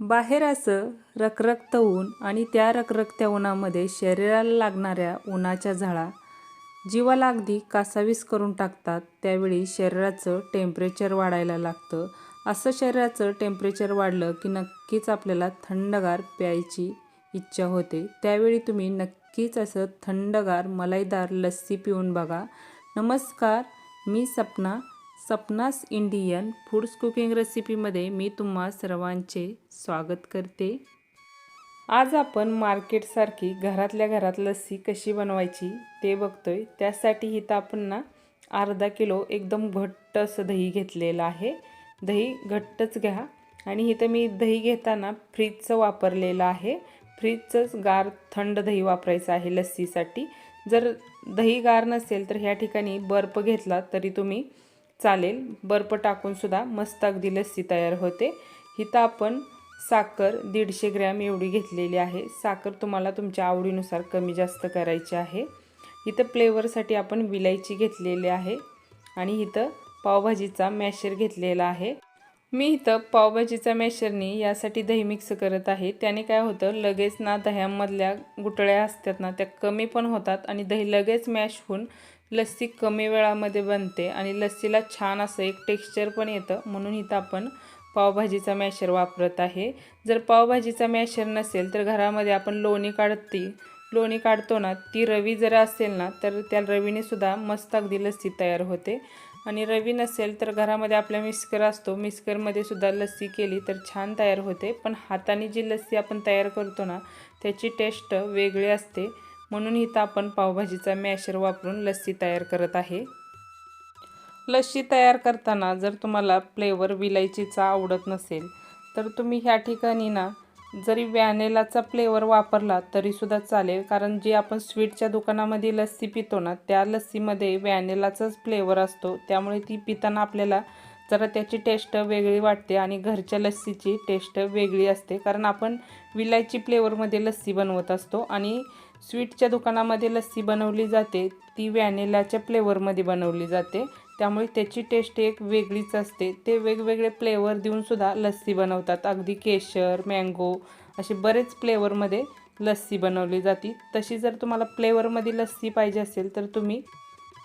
बाहेर असं रखरखतं ऊन आणि त्या रखरखत्या उन्हामध्ये शरीराला लागणाऱ्या उन्हाच्या झाळा जीवाला अगदी कासावीस करून टाकतात त्यावेळी शरीराचं टेम्परेचर वाढायला लागतं. असं शरीराचं टेम्परेचर वाढलं की नक्कीच आपल्याला थंडगार प्यायची इच्छा होते. त्यावेळी तुम्ही नक्कीच असं थंडगार मलाईदार लस्सी पिऊन बघा. नमस्कार मी सपना. सपनास इंडियन फूड्स कुकिंग रेसिपीमध्ये मी तुम्हा सर्वांचे स्वागत करते. आज आपण मार्केटसारखी घरातल्या घरात लस्सी कशी बनवायची ते बघतोय. त्यासाठी इथं आपण ना अर्धा किलो एकदम घट्ट असं दही घेतलेलं आहे. दही घट्टच घ्या. आणि इथं मी दही घेताना फ्रीजचं वापरलेलं आहे. फ्रीजचंच गार थंड दही वापरायचं आहे लस्सीसाठी. जर दही गार नसेल तर ह्या ठिकाणी बर्फ घेतला तरी तुम्ही चालेल. बर्फ टाकूनसुद्धा मस्त अगदी लस्सी तयार होते. इथं आपण साखर दीडशे ग्रॅम एवढी घेतलेली आहे. साखर तुम्हाला तुमच्या आवडीनुसार कमी जास्त करायची आहे. इथं फ्लेवरसाठी आपण विलायची घेतलेली आहे आणि इथं पावभाजीचा मॅशर घेतलेला आहे. मी इथं पावभाजीचा मॅशरनी यासाठी दही मिक्स करत आहे. त्याने काय होतं लगेच ना दह्यामधल्या गुटळ्या असतात ना त्या कमी पण होतात आणि दही लगेच मॅश होऊन लस्सी कमी वेळामध्ये बनते आणि लस्सीला छान असं एक टेक्स्चर पण येतं. म्हणून इथं आपण पावभाजीचा मॅशर वापरत आहे. जर पावभाजीचा मॅशर नसेल तर घरामध्ये आपण लोणी काढती लोणी काढतो ना ती रवी जर असेल ना तर त्या रवीने सुद्धा मस्त अगदी लस्सी तयार होते. आणि रवी नसेल तर घरामध्ये आपला मिस्कर असतो. मिस्करमध्ये सुद्धा लस्सी केली तर छान तयार होते. पण हाताने जी लस्सी आपण तयार करतो ना त्याची टेस्ट वेगळी असते. म्हणून इथं आपण पावभाजीचा मॅशर वापरून लस्सी तयार करत आहे. लस्सी तयार करताना जर तुम्हाला फ्लेवर विलायचीचा आवडत नसेल तर तुम्ही ह्या ठिकाणी ना जरी व्हॅनेलाचा फ्लेवर वापरला तरीसुद्धा चालेल कारण जे आपण स्वीटच्या दुकानामध्ये लस्सी पितो ना त्या लस्सीमध्ये व्हॅनेलाचाच फ्लेवर असतो त्यामुळे ती पिताना आपल्याला जरा त्याची टेस्ट वेगळी वाटते आणि घरच्या लस्सीची टेस्ट वेगळी असते. कारण आपण विलायची फ्लेवरमध्ये लस्सी बनवत असतो आणि स्वीटच्या दुकानामध्ये लस्सी बनवली जाते ती व्हॅनिलाच्या फ्लेवरमध्ये बनवली जाते. त्यामुळे त्याची टेस्ट एक वेगळीच असते. ते वेगवेगळे फ्लेवर देऊनसुद्धा लस्सी बनवतात. अगदी केशर मँगो असे बरेच फ्लेवरमध्ये लस्सी बनवली जाते. तशी जर तुम्हाला फ्लेवरमध्ये लस्सी पाहिजे असेल तर तुम्ही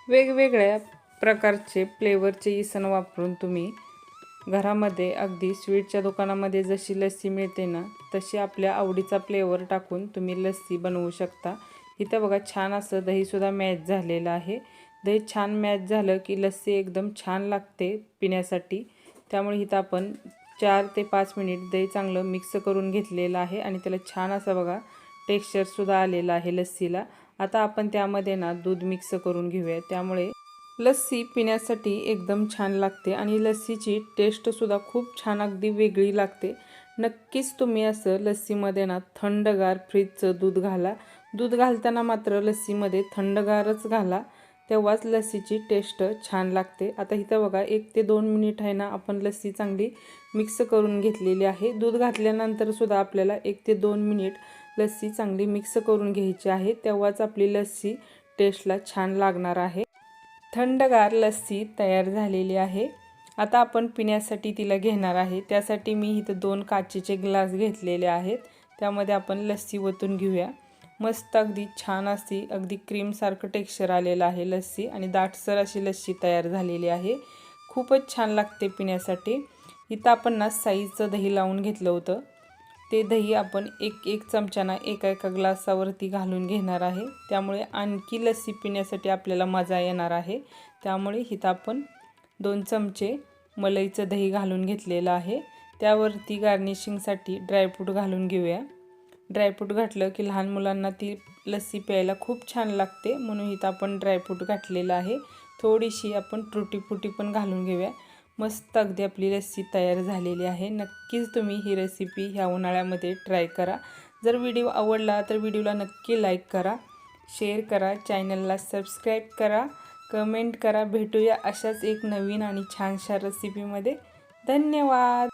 वेगवेगळ्या प्रकारचे फ्लेवरचे इसन वापरून तुम्ही घरामध्ये अगदी स्वीटच्या दुकानामध्ये जशी लस्सी मिळते ना तशी आपल्या आवडीचा फ्लेवर टाकून तुम्ही लस्सी बनवू शकता. इथं बघा छान असं दहीसुद्धा मॅच झालेलं आहे. दही छान मॅच झालं की लस्सी एकदम छान लागते पिण्यासाठी. त्यामुळे इथं आपण चार ते पाच मिनिट दही चांगलं मिक्स करून घेतलेलं आहे आणि त्याला छान असं बघा टेक्स्चरसुद्धा आलेलं आहे लस्सीला. आता आपण त्यामध्ये ना दूध मिक्स करून घेऊया. त्यामुळे लस्सी पिण्यासाठी एकदम छान लागते आणि लस्सीची टेस्टसुद्धा खूप छान अगदी वेगळी लागते. नक्कीच तुम्ही असं लस्सीमध्ये ना थंडगार फ्रीजचं दूध घाला. दूध घालताना मात्र लस्सीमध्ये थंडगारच घाला. तेव्हाच लस्सीची टेस्ट छान लागते. आता इथं बघा एक ते दोन मिनिट आहे ना आपण लस्सी चांगली मिक्स करून घेतलेली आहे. दूध घातल्यानंतरसुद्धा आपल्याला एक ते दोन मिनिट लस्सी चांगली मिक्स करून घ्यायची आहे. तेव्हाच आपली लस्सी टेस्टला छान लागणार आहे. थंडगार लस्सी तयार झालेली आहे. आता आपण पिण्यासाठी तिला घेणार आहे. त्यासाठी मी इथं दोन काचेचे ग्लास घेतलेले आहेत. त्यामध्ये आपण लस्सी ओतून घेऊया. मस्त अगदी छान अशी अगदी क्रीमसारखं टेक्स्चर आलेलं आहे लस्सी आणि दाटसर अशी लस्सी तयार झालेली आहे. खूपच छान लागते पिण्यासाठी. इथं आपण ना साईजचं दही लावून घेतलं होतं. ते दही आपण एक एक चमच्याना एका एका ग्लासावरती घालून घेणार आहे. त्यामुळे आणखी लस्सी पिण्यासाठी आपल्याला मजा येणार आहे. त्यामुळे इथं आपण दोन चमचे मलईचं दही घालून घेतलेलं आहे. त्यावरती गार्निशिंगसाठी ड्रायफ्रूट घालून घेऊया. ड्रायफ्रूट घातलं की लहान मुलांना ती लस्सी प्यायला खूप छान लागते. म्हणून इथं आपण ड्रायफ्रूट घातलेलं आहे. थोडीशी आपण त्रुटीफुटी पण घालून घेऊया. मस्त अगदी आपली लस्सी तयार झालेली आहे. नक्कीच तुम्ही ही रेसिपी ह्या उन्हाळ्यामध्ये ट्राय करा. जर व्हिडिओ आवडला तर व्हिडिओला नक्की लाईक करा. शेअर करा. चॅनलला सबस्क्राईब करा. कमेंट करा. भेटूया अशाच एक नवीन आणि छानशा रेसिपीमध्ये धन्यवाद!